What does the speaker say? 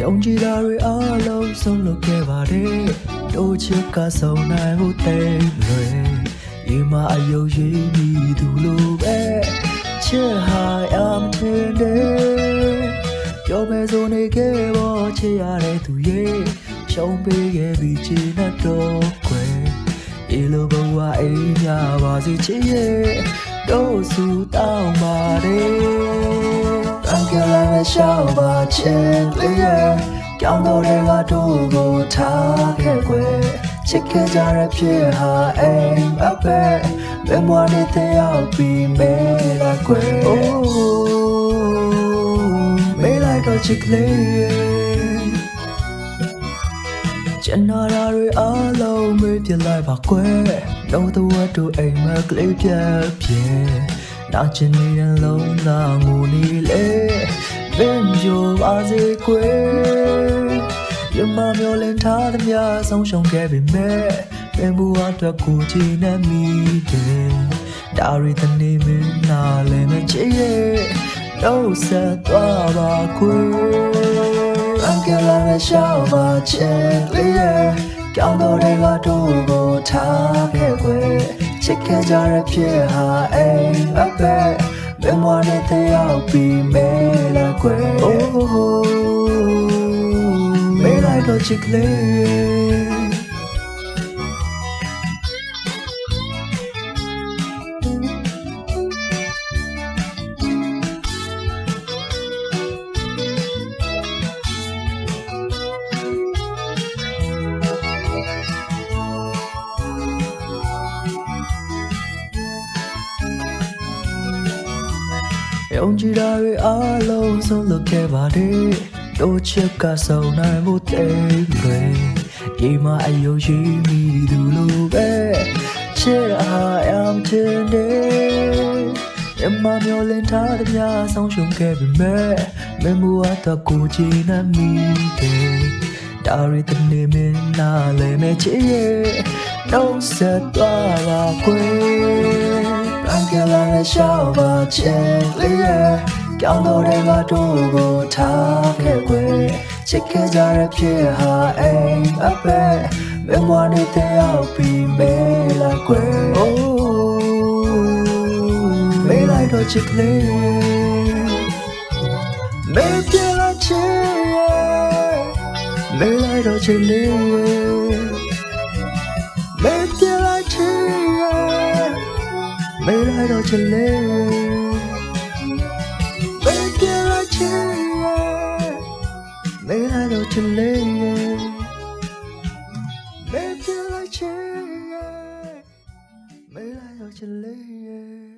ယုံကြည်တာတွေအားလုံးဆုံးလုပ်ခဲ့ပါတယ်တို့ချစ်ကဆုံးနိုင်ဖို့တိတ်လွယ်ဒီမှာအယုံရည်မိသူလိုပဲချစ်ဟာအမထင်တယ်ပြောမယ်ဆိုနေခဲ့ပေါ်ချစ်ရတဲ့သူရဲ့ရှုံးပေးခဲ့ပြီးချင်တဲ့တော့ခွဲဒီလိုဘဝအိမ်ရပါစေချစ်ရဲ့တို့စုတောင်းပါတယ်အန်ကလာနဲ့ ရှောက်ပါချင်လေးရဲ့ကြောင်းတော်တွေကတို့ကိုထားခဲ့ွယ်ချစ်ခဲ့ကြတဲ့ဖြစ်ဟာအိမ်အပဲဘယ်မှနေတယောက်ပြီးမဲလာကွယ်အိုးမဲလိုက်တော့ချစ်ကလေးရဲ့ကျွန်တော်ရာတွေအားလုံးမေးပြလိုက်ပါကွယ်နှုတ်တော်တို့အိမ်မကလေးပြပြဲနာချင်နေတဲ့လုံးသားငိုနေလေ ဘင်းပြိုပါစေကွယ်ရမမျောလင်းထားသမျှဆုံးရှုံးခဲ့ပေမဲ့ပင်ဘူးအတွက်ကိုကြည်နေမိတယ်ဒါရီတနေမင်းနာလည်းမချစ်ရဲ့တော့ဆက်သွားပါကွယ်အန်ကလာနဲ့ရှောက်ပါချင်လေးရဲ့ကြောင်းတော်တွေကတို့ကိုထားခဲ့ွယ်ချစ်ခဲ့ကြတဲ့ဖြစ်ဟာအိမ်အပဲဘ ယ်မှနေတယောက်ပြီးမဲလာကွယ် Oh မဲလိုက်တော့ချစ်ကလေး ကြည်တာတွေအားလုံးဆုံးလုပ်ခဲ့ပါတယ်တို့ချစ်ကဆုံးနိုင်ဖို့တိတ်ပဲဒီမှာအယုံရှိမိသူလိုပဲချစ်ဟာအမ်တင်တယ်အမမျောလင်းထားတဲ့များဆောင်ရှုံးခဲ့ပြီမဲ့မမူအပ်တော့ကိုချင်နေမိတယ်ဒါရီတနေမင်းနာလဲမဲ့ချစ်ရဲ့တော့ဆက်သွားပါကွယ်အန် ကလာနဲ့ရှောက်ပါချင်လေးရဲ့ကြောင်းတော်တွေကတို့ကိုထားခဲ့ွယ်ချစ်ခဲ့ကြတဲ့ဖြစ်ဟာအိမ်အပဲမမနဲ့တယောက်ပြီးမဲလာကွယ် Oh မဲလိုက်တော့ချစ်ကလေးမဲပြလာချစ်ရဲ့မဲလိုက်တော့ချစ်လေး ချင်လဲဘယ်ပြလာချင်လဲမဲလာတော့ချင်လဲဘယ်ပြလာချင်လဲမဲလာတော့ချင်လဲ